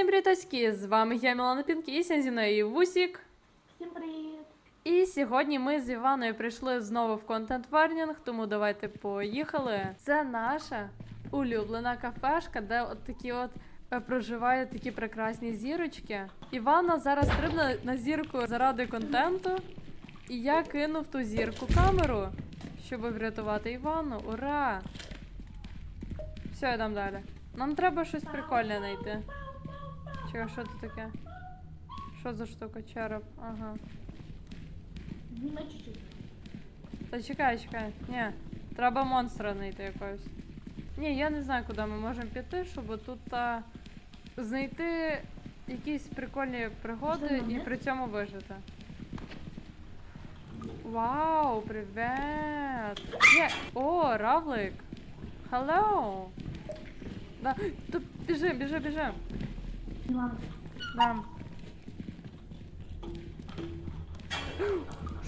всім привітоськи! З вами я Мілана Пінкі, і зі мною Вусік. Всім привіт! І сьогодні ми з Іваною прийшли знову в контент варнінг, тому давайте поїхали. Це наша улюблена кафешка, де от такі от е, проживають такі прекрасні зірочки. Івана зараз стрибне на зірку заради контенту, і я кинув ту зірку камеру, щоб врятувати Івану. Ура! Все, йдемо далі. Нам треба щось прикольне знайти. Чого, що це таке? Що за штука? Череп. Ага. Зніми чуть-чуть. Та чекай, чекай. Ні. Треба монстра знайти якогось. Ні, я не знаю, куди ми можемо піти, щоб тут та... знайти якісь прикольні пригоди і при цьому вижити. Вау, привет! Є... О, равлик! Hello! Да. Біжим, біжим, біжим. Мілана, Мам.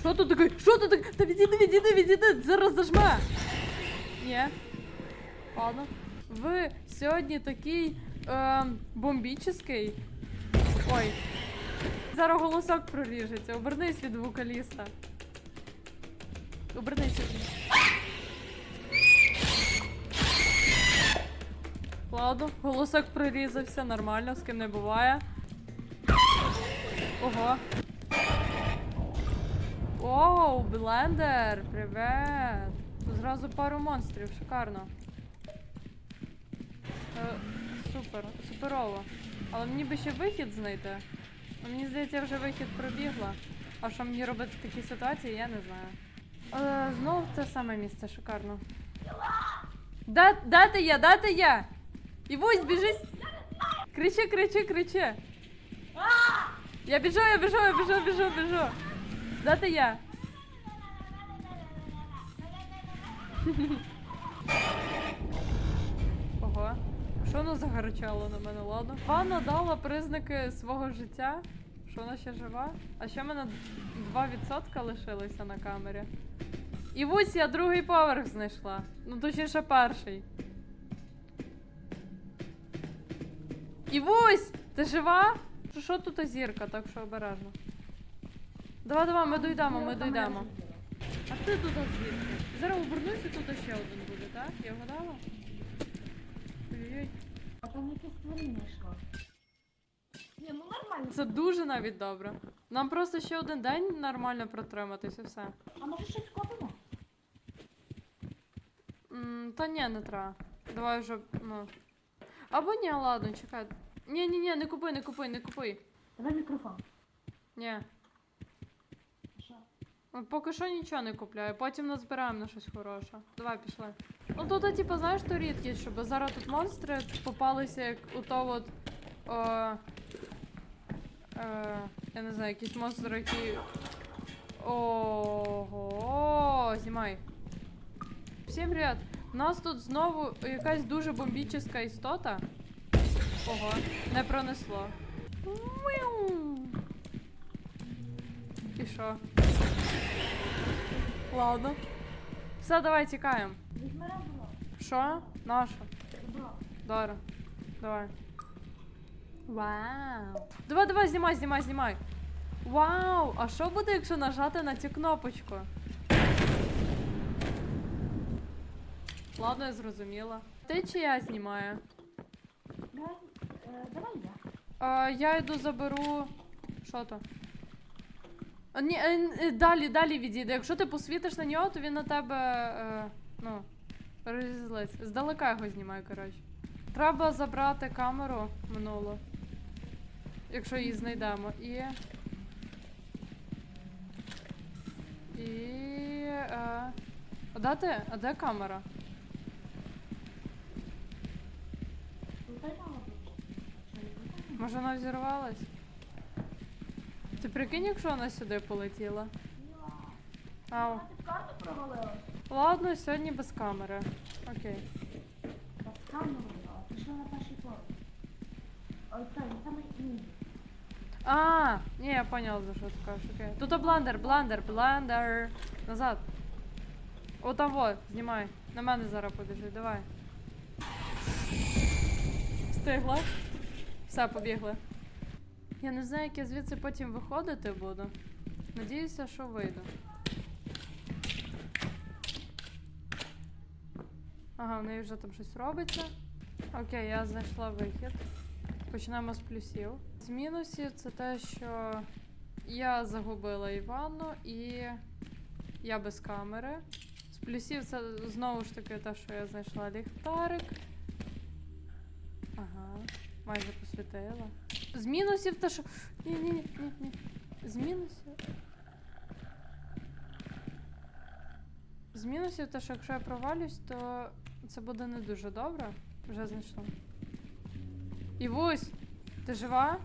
Що тут таке? Що тут таке? Та відійди, відійди, відійди, зараз зажме. Ні. Ладно. Ви сьогодні такий е, бомбічний. Ой. Зараз голосок проріжеться. Обернись від вокаліста. Обернись від. Ладно, голосок прорізався, нормально, з ким не буває. Ого. Оу, блендер, привет. Тут зразу пару монстрів, шикарно. Е, супер, суперово. Але мені би ще вихід знайти. Ну, Мені здається, я вже вихід пробігла. А що мені робити в такій ситуації, я не знаю. Е, знову те саме місце, шикарно. Де, де ти є? Де ти є? Івусь, біжи! Кричи, кричи, кричи. Я біжу, я біжу, я біжу, біжу, біжу. Де ти є? Ого. Що воно загарчало на мене, ладно? Ванна дала признаки свого життя. Що вона ще жива? А ще в мене 2% лишилося на камері. І ось я другий поверх знайшла. Ну точніше перший. Івусь! Ти жива? Що, що тут зірка, так що обережно. Давай, давай, ми дійдемо, ми дійдемо. А ти тут звідки? Зараз обернусь і тут ще один буде, так? Я вгадала? Ой-ой. а там якесь створіння йшло. Ні, ну нормально. Це дуже навіть добре. Нам просто ще один день нормально протриматись і все. А може щось копимо? М, та ні, не треба. Давай вже, ну. Або ні, ладно, чекай. Ні, ні, ні, не купуй, не купуй, не купуй. Давай мікрофон. Ні. Що? От Поки що нічого не купляю, потім назбираємо на щось хороше. Давай пішли. Ну тут, типу, знаєш, то рідкість, щоб зараз тут монстри попалися, як у то от. О, е, я не знаю, якісь монстри, які. Ого, знімай. Всім привіт! У нас тут знову якась дуже бомбічна істота. Ого, не пронесло. І що? Ладно. Все, давай тікаємо. Візьми ребро. Що? Наша. Ребро. Дора. Давай. Вау. Давай, давай, знімай, знімай, знімай. Вау! А що буде, якщо нажати на цю кнопочку? Ладно, я зрозуміла. Ти чи я знімаю? Давай, я. Я йду заберу. Що то? Ні, е, е, далі, далі відійде. Якщо ти посвітиш на нього, то він на тебе. Е, ну, розізлиться. Здалека його знімаю, коротше. Треба забрати камеру минулу. Якщо її знайдемо. І. І. Е, а де ти? А де камера? Лутай мало бути. Що, не лутай? Може вона взірвалась? Ти прикинь, якщо вона сюди полетіла? Ау. Ти карту провалила? Ладно, сьогодні без камери. Окей. Без камери, а пішла на перший поверх. Ой, той. А, ні, я поняла, за що ти кажеш. Окей. Тут блендер, блендер, блендер. Назад. О, там вот, знімай. На мене зараз побіжить, давай. Встигла. Все, побігли. Я не знаю, як я звідси потім виходити буду. Надіюся, що вийду. Ага, в неї вже там щось робиться. Окей, я знайшла вихід. Почнемо з плюсів. З мінусів це те, що я загубила Івану і я без камери. З плюсів це знову ж таки те, що я знайшла ліхтарик. Майже посвітила. З мінусів те, що. Ні, ні, ні, ні, ні. З мінусів. З мінусів те, що якщо я провалюсь, то це буде не дуже добре. Вже знайшла. Івусь, ти жива?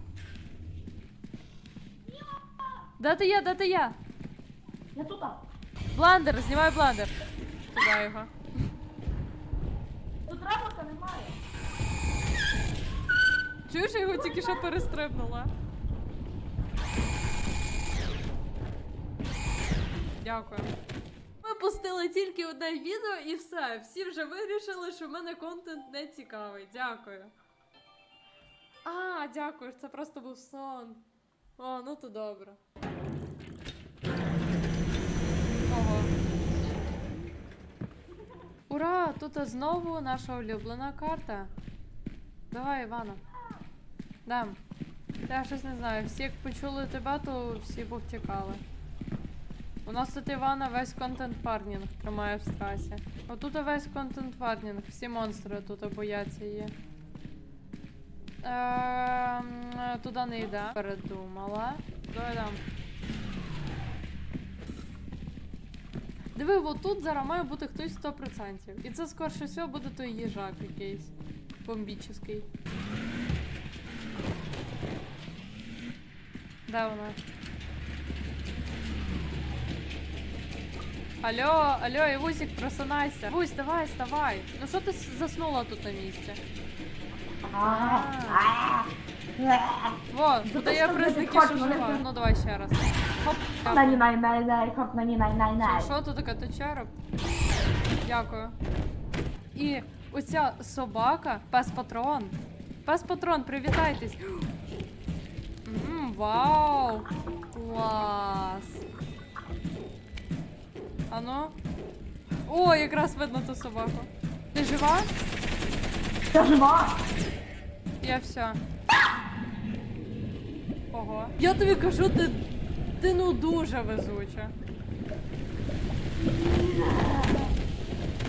Де ти є? Де ти є? Я тут. Блендер, знімай блендер. Туди його. Чуєш, я його тільки що перестрибнула. Дякую. Ми пустили тільки одне відео і все. Всі вже вирішили, що в мене контент не цікавий. Дякую. А, дякую, це просто був сон. О, ну то добре. Ого. Ура! Тут знову наша улюблена карта. Давай, Івана. Дам. Я щось не знаю. Всі як почули тебе, то всі повтікали. У нас тут Івана весь контент варнінг тримає в страсі. Отут весь контент варнінг, всі монстри тут бояться її. Ем, туди не йде. Передумала. Давай дам. Диви, отут зараз має бути хтось 100%. І це скорше всього буде той їжак якийсь. Бомбічний. Де? Алло, алло, Івусик, просинайся. Івусь, давай, вставай. Ну що ти заснула тут на місці? Во, подає признаки, ти що жива. Ну давай ще раз. Хоп. На ні най най най хоп на ні най най най. Що тут таке? То череп? Дякую. І оця собака, пес патрон. Пес патрон, привітайтесь. Вау! Клас! Ану. О, якраз видно ту собаку. Ти жива? Я жива. Я все. Ого. Я тобі кажу, ти, ти ну дуже везуча.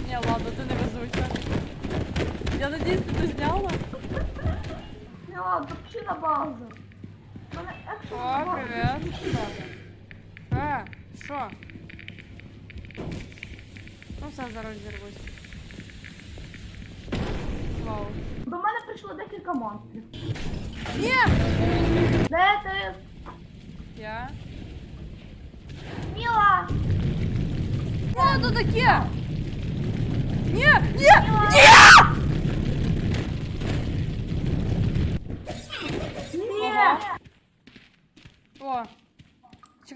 Ні, ладно, ти не везуча. Я надіюсь, ти це зняла? Я топчи на базу. Мене екшн О, на базу. привіт. Е, що? Ну все, зараз зірвусь. Вау. До мене прийшло декілька монстрів. Ні! Де ти? Я? Міла! Що це таке? Ні! Ні! Ні! Ні!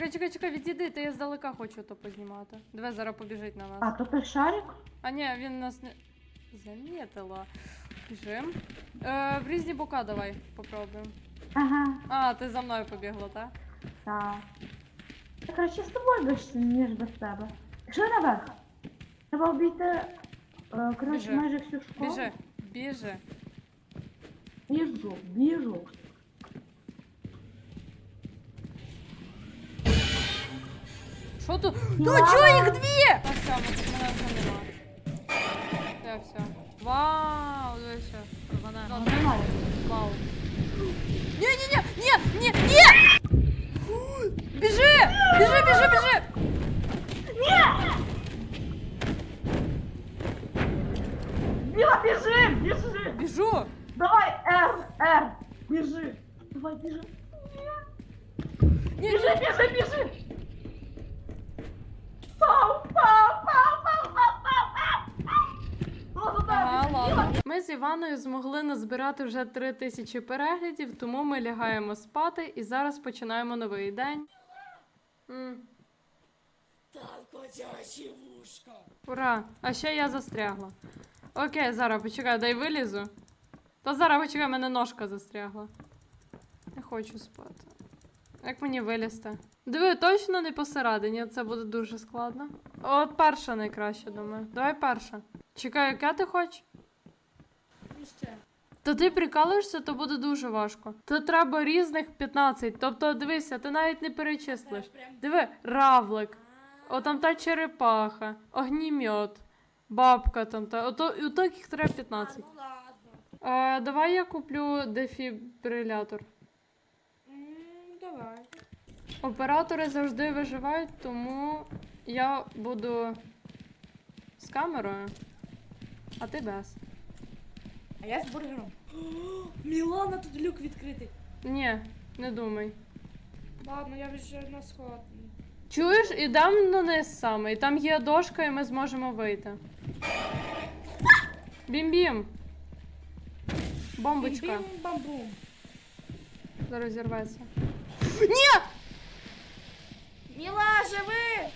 Чекай, чекай, чекай, відійди, та я здалека хочу то познімати. Диви, зараз побіжить на А, нас. то той шарик? А ні, він нас не. Замітила. Біжим. Е, в різні бока давай попробуємо. Ага, А, ти за мною побігла, так? так. Я краще з тобою більше, ніж без тебе. Пішли наверх. Треба обійти, е, коротше, Біжи. майже всю школу. Біжи, біжи. Біжу, біжу. Що тут? Ну чого їх дві? А все, тут мене вже нема. Все, все. Вау, дивися. Рване. Вау. Ні, ні, ні, ні, ні, ні! Біжи! Біжи, біжи, біжи! Біла, біжи, біжи! Біжу! Давай, Р, Р, біжи. Давай, біжи. Ні, Біжи, біжи, біжи. Пау, пау, пау, пау, пау, пау, пау, пау. Ладно, Ага, давай, ладно. Ми з Іваною змогли назбирати вже три тисячі переглядів, тому ми лягаємо спати і зараз починаємо новий день. М. Ура! А ще я застрягла. Окей, зараз почекай, дай вилізу. Та зараз почекай, мене ножка застрягла. Не хочу спати. Як мені вилізти? Диви, точно не посередині, це буде дуже складно. От перша найкраще, думаю. Давай перша. Чекай, яке ти хочеш? Та ти прикалуєшся, то буде дуже важко. То треба різних 15. Тобто, дивися, ти навіть не перечислиш. Диви, равлик, о там та черепаха, огнімет, бабка там та. Ото, ото їх треба 15. Ну ладно. А, давай я куплю дефібрилятор. Давай. Оператори завжди виживають, тому я буду з камерою, а ти без. А я з бургером. Мілана тут люк відкритий. Ні, не думай. Ладно, я вже на сход. Чуєш, ідемо на низ саме, і там є дошка, і ми зможемо вийти. Бім-бім. Бомбочка. Бім-бам-бум. Зараз зірветься. Міла, живи!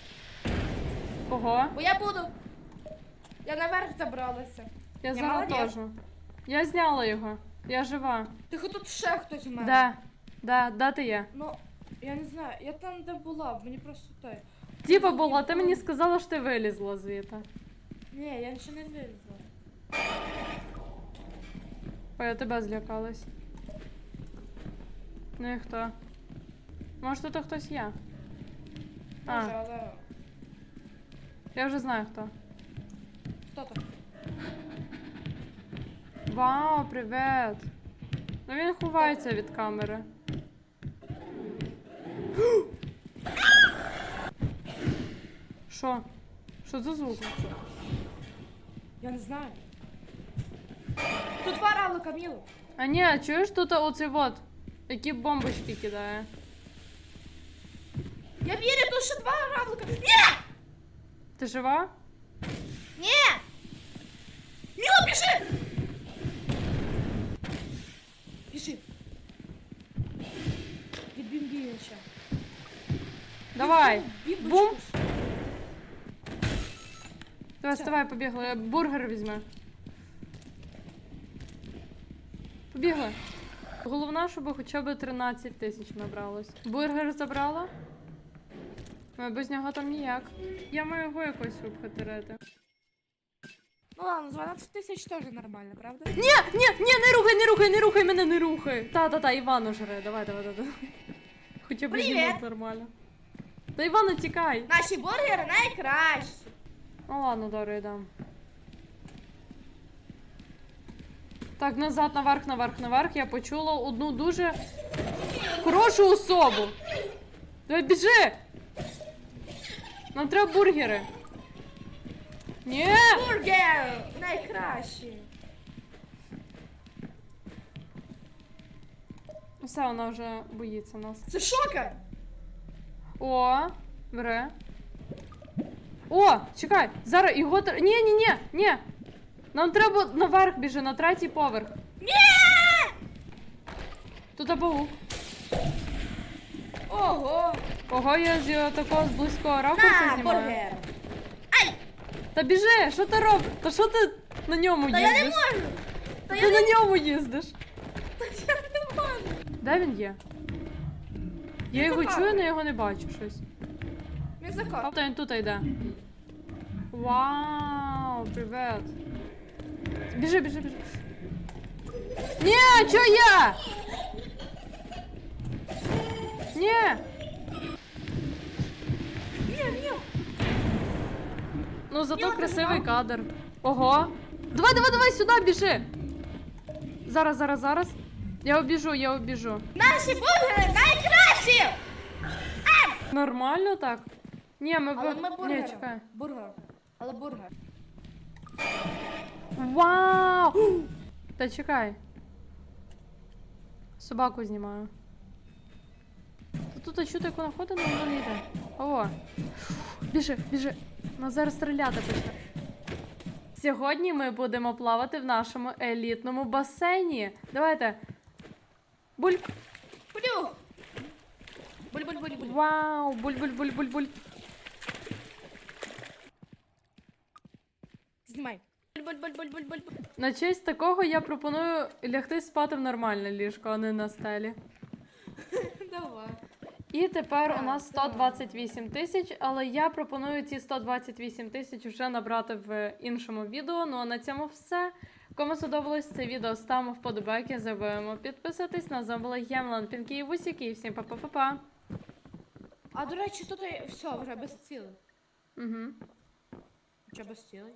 Ого, Бо я буду. Я наверх забралася. я Я зараз молодець. теж. Я зняла його. Я жива. Тихо, тут ще хтось у мене. Де? Де? Де ти є? Ну, я не знаю, я там де була, мені просто те. Тіпа була, ти мені сказала, що ти вилізла звідти. Ні, я ще не вилізла. Ой, я тебе злякалась. Ну і хто? Може тут хтось є? А. Може, але. Я вже знаю хто. Хто там? Вау, привет! Ну він ховається від камери. Що? Що за звук? Я не знаю. Тут два равлика, Мілу. А ні, чуєш тут оцей вот, які бомбочки кидає. Я вірю, тут ще два равлика. Ні! Ти жива? Ні! Міла, біжи! Біжи. Від бімбінича. Давай! Бум! Давай, вставай, побігли. Бургер візьми. Побігли. Головне, щоб хоча б 13 тисяч набралось. Бургер забрала? Ми без нього там ніяк. Я маю його якось обхатерити. Ну ладно, 12 тисяч теж нормально, правда? Ні, ні, ні, не рухай, не рухай, не рухай мене, не рухай. Та-та-та, Івану жре, давай, давай, давай. Хоча б Привіт. нормально. Та Івану, тікай. Наші бургери найкращі. Ну ладно, добре, йдемо. Так, назад, наверх, наверх, наверх. Я почула одну дуже хорошу особу. Давай біжи! Нам треба бургери. Ні! Бургер! Найкращі. Все, вона вже боїться нас. Це шокер! О, бре. О, чекай, зараз його тр... Ні, ні, ні, ні. Нам треба наверх біжи, на третій поверх. Ні! Тут паук. Ого! Ого, я з такого з близького ракурсу На, знімаю. бургер! Та біжи, що ти робиш? Та що ти на ньому Та я не можу! Та Ти я не, на ньому їздиш. та я не можу! Де він є? Я його чую, але його не бачу щось. Він закон. Тобто він тут йде. Вау, привет. Біжи, біжи, біжи. Ні, чо я? Ні, ні! Ну зато красивий кадр. Ого. Давай, давай, давай сюди, біжи. Зараз, зараз, зараз. Я обіжу, я обіжу. Наші бургери найкращі! Нормально так? Ні, ми Але б- ми Ні, чекай. Бургер. Але бургер. Вау! Та чекай. Собаку знімаю. Тут чути, як вона ходить, але вона не йде. О! Біжи, біжи. Нас зараз стріляти почне. Сьогодні ми будемо плавати в нашому елітному басейні. Давайте. Буль. Плюх! Буль-буль-буль-буль. Вау! Буль-буль-буль-буль-буль. Знімай. Буль-буль-буль-буль. буль-буль-буль-буль-буль. На честь такого я пропоную лягти спати в нормальне ліжко, а не на стелі. Давай. І тепер у нас 128 тисяч, але я пропоную ці 128 тисяч вже набрати в іншому відео. Ну а на цьому все. Кому сподобалось це відео, ставимо вподобайки, забуваємо підписатись. На вами була Ємлан, Пінкі і Вусіки, і всім па-па-па-па. А до речі, тут все, вже без цілей. Угу. Чи без цілей?